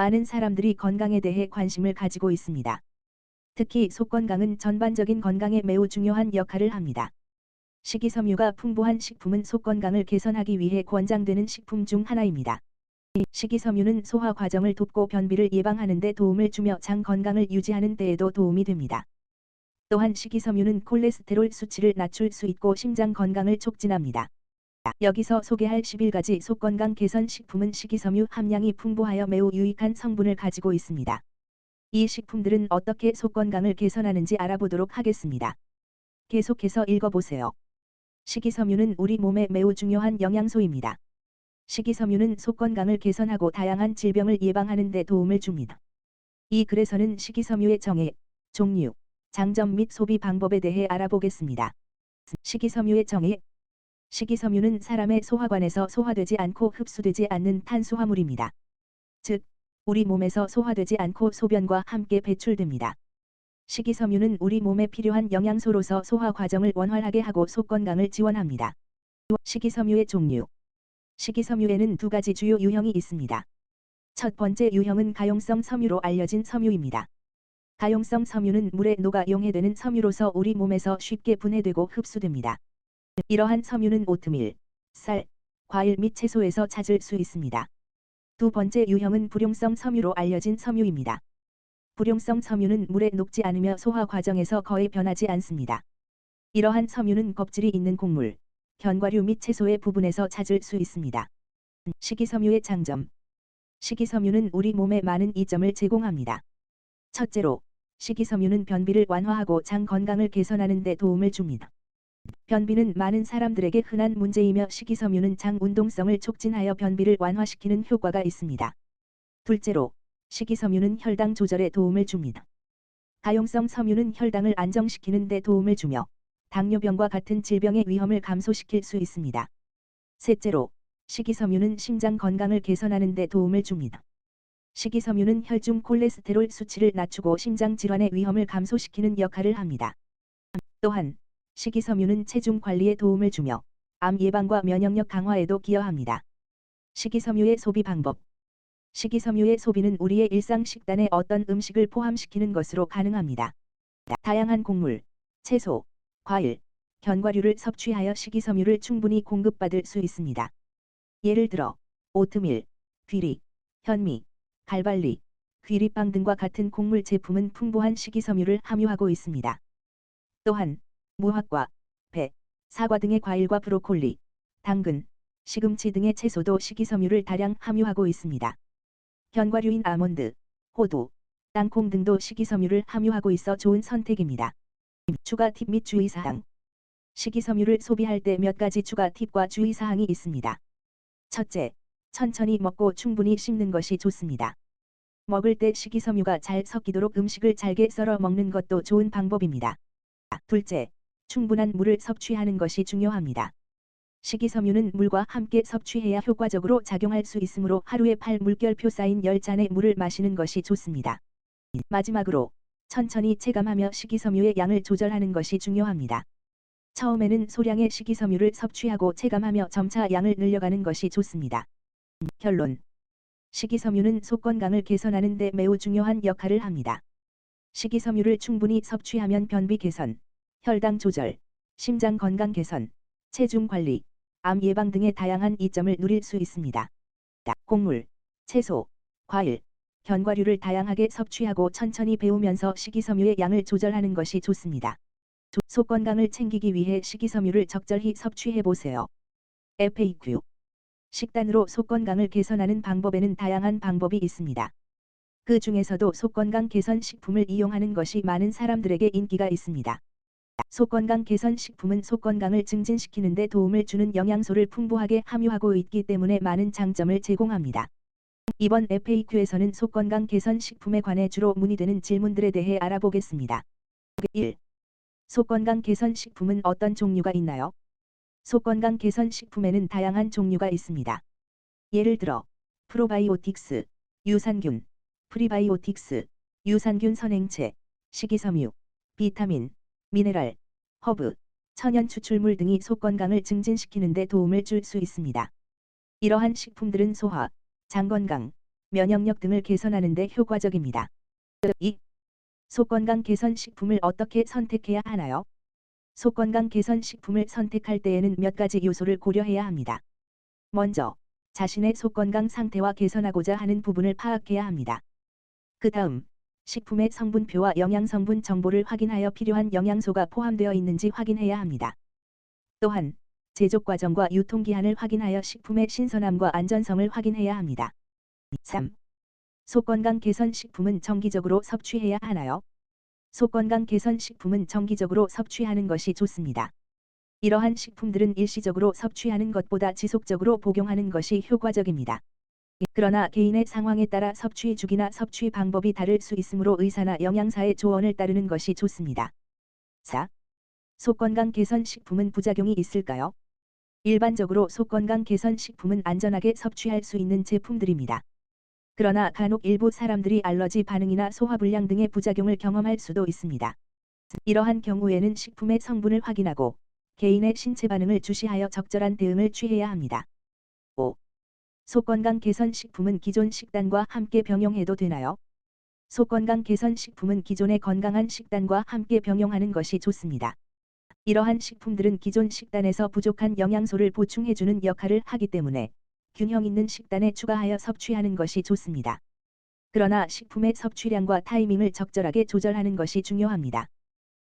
많은 사람들이 건강에 대해 관심을 가지고 있습니다. 특히 속 건강은 전반적인 건강에 매우 중요한 역할을 합니다. 식이섬유가 풍부한 식품은 속 건강을 개선하기 위해 권장되는 식품 중 하나입니다. 식이섬유는 소화 과정을 돕고 변비를 예방하는 데 도움을 주며 장 건강을 유지하는 데에도 도움이 됩니다. 또한 식이섬유는 콜레스테롤 수치를 낮출 수 있고 심장 건강을 촉진합니다. 여기서 소개할 11가지 속 건강 개선 식품은 식이섬유 함량이 풍부하여 매우 유익한 성분을 가지고 있습니다. 이 식품들은 어떻게 속 건강을 개선하는지 알아보도록 하겠습니다. 계속해서 읽어보세요. 식이섬유는 우리 몸에 매우 중요한 영양소입니다. 식이섬유는 속 건강을 개선하고 다양한 질병을 예방하는 데 도움을 줍니다. 이 글에서는 식이섬유의 정의, 종류, 장점 및 소비 방법에 대해 알아보겠습니다. 식이섬유의 정의 식이섬유는 사람의 소화관에서 소화되지 않고 흡수되지 않는 탄수화물입니다. 즉, 우리 몸에서 소화되지 않고 소변과 함께 배출됩니다. 식이섬유는 우리 몸에 필요한 영양소로서 소화 과정을 원활하게 하고 속 건강을 지원합니다. 식이섬유의 종류 식이섬유에는 두 가지 주요 유형이 있습니다. 첫 번째 유형은 가용성 섬유로 알려진 섬유입니다. 가용성 섬유는 물에 녹아 용해되는 섬유로서 우리 몸에서 쉽게 분해되고 흡수됩니다. 이러한 섬유는 오트밀, 쌀, 과일 및 채소에서 찾을 수 있습니다. 두 번째 유형은 불용성 섬유로 알려진 섬유입니다. 불용성 섬유는 물에 녹지 않으며 소화 과정에서 거의 변하지 않습니다. 이러한 섬유는 껍질이 있는 곡물, 견과류 및 채소의 부분에서 찾을 수 있습니다. 식이섬유의 장점 식이섬유는 우리 몸에 많은 이점을 제공합니다. 첫째로, 식이섬유는 변비를 완화하고 장 건강을 개선하는 데 도움을 줍니다. 변비는 많은 사람들에게 흔한 문제이며 식이섬유는 장 운동성을 촉진하여 변비를 완화시키는 효과가 있습니다. 둘째로, 식이섬유는 혈당 조절에 도움을 줍니다. 가용성 섬유는 혈당을 안정시키는 데 도움을 주며 당뇨병과 같은 질병의 위험을 감소시킬 수 있습니다. 셋째로, 식이섬유는 심장 건강을 개선하는 데 도움을 줍니다. 식이섬유는 혈중 콜레스테롤 수치를 낮추고 심장 질환의 위험을 감소시키는 역할을 합니다. 또한 식이섬유는 체중 관리에 도움을 주며 암 예방과 면역력 강화에도 기여합니다. 식이섬유의 소비 방법 식이섬유의 소비는 우리의 일상 식단에 어떤 음식을 포함시키는 것으로 가능합니다. 다양한 곡물, 채소, 과일, 견과류를 섭취하여 식이섬유를 충분히 공급받을 수 있습니다. 예를 들어 오트밀, 귀리, 현미, 갈발리, 귀리빵 등과 같은 곡물 제품은 풍부한 식이섬유를 함유하고 있습니다. 또한 무화과, 배, 사과 등의 과일과 브로콜리, 당근, 시금치 등의 채소도 식이섬유를 다량 함유하고 있습니다. 견과류인 아몬드, 호두, 땅콩 등도 식이섬유를 함유하고 있어 좋은 선택입니다. 추가 팁 및 주의사항 식이섬유를 소비할 때 몇 가지 추가 팁과 주의사항이 있습니다. 첫째, 천천히 먹고 충분히 씹는 것이 좋습니다. 먹을 때 식이섬유가 잘 섞이도록 음식을 잘게 썰어 먹는 것도 좋은 방법입니다. 둘째, 충분한 물을 섭취하는 것이 중요합니다. 식이섬유는 물과 함께 섭취해야 효과적으로 작용할 수 있으므로 하루에 8물결표 쌓인 10잔의 물을 마시는 것이 좋습니다. 마지막으로 천천히 체감하며 식이섬유의 양을 조절하는 것이 중요합니다. 처음에는 소량의 식이섬유를 섭취하고 체감하며 점차 양을 늘려가는 것이 좋습니다. 결론 식이섬유는 속 건강을 개선하는 데 매우 중요한 역할을 합니다. 식이섬유를 충분히 섭취하면 변비 개선, 혈당 조절, 심장 건강 개선, 체중 관리, 암 예방 등의 다양한 이점을 누릴 수 있습니다. 곡물, 채소, 과일, 견과류를 다양하게 섭취하고 천천히 배우면서 식이섬유의 양을 조절하는 것이 좋습니다. 속 건강을 챙기기 위해 식이섬유를 적절히 섭취해 보세요. FAQ 식단으로 속 건강을 개선하는 방법에는 다양한 방법이 있습니다. 그 중에서도 속 건강 개선 식품을 이용하는 것이 많은 사람들에게 인기가 있습니다. 속 건강 개선 식품은 속 건강을 증진시키는 데 도움을 주는 영양소를 풍부하게 함유하고 있기 때문에 많은 장점을 제공합니다. 이번 FAQ에서는 속 건강 개선 식품에 관해 주로 문의되는 질문들에 대해 알아보겠습니다. 1. 속 건강 개선 식품은 어떤 종류가 있나요? 속 건강 개선 식품에는 다양한 종류가 있습니다. 예를 들어 프로바이오틱스, 유산균, 프리바이오틱스, 유산균 선행체, 식이섬유, 비타민, 미네랄, 허브, 천연 추출물 등이 속 건강을 증진시키는 데 도움을 줄 수 있습니다. 이러한 식품들은 소화, 장 건강, 면역력 등을 개선하는 데 효과적입니다. 2. 속건강 개선 식품을 어떻게 선택해야 하나요? 속건강 개선 식품을 선택할 때에는 몇 가지 요소를 고려해야 합니다. 먼저, 자신의 속건강 상태와 개선하고자 하는 부분을 파악해야 합니다. 그 다음, 식품의 성분표와 영양성분 정보를 확인하여 필요한 영양소가 포함되어 있는지 확인해야 합니다. 또한, 제조 과정과 유통기한을 확인하여 식품의 신선함과 안전성을 확인해야 합니다. 3. 속건강 개선 식품은 정기적으로 섭취해야 하나요? 속건강 개선 식품은 정기적으로 섭취하는 것이 좋습니다. 이러한 식품들은 일시적으로 섭취하는 것보다 지속적으로 복용하는 것이 효과적입니다. 그러나 개인의 상황에 따라 섭취 주기나 섭취 방법이 다를 수 있으므로 의사나 영양사의 조언을 따르는 것이 좋습니다. 4. 속건강 개선 식품은 부작용이 있을까요? 일반적으로 속건강 개선 식품은 안전하게 섭취할 수 있는 제품들입니다. 그러나 간혹 일부 사람들이 알러지 반응이나 소화불량 등의 부작용을 경험할 수도 있습니다. 이러한 경우에는 식품의 성분을 확인하고 개인의 신체 반응을 주시하여 적절한 대응을 취해야 합니다. 5. 속건강 개선 식품은 기존 식단과 함께 병용해도 되나요? 속건강 개선 식품은 기존의 건강한 식단과 함께 병용하는 것이 좋습니다. 이러한 식품들은 기존 식단에서 부족한 영양소를 보충해주는 역할을 하기 때문에 균형 있는 식단에 추가하여 섭취하는 것이 좋습니다. 그러나 식품의 섭취량과 타이밍을 적절하게 조절하는 것이 중요합니다.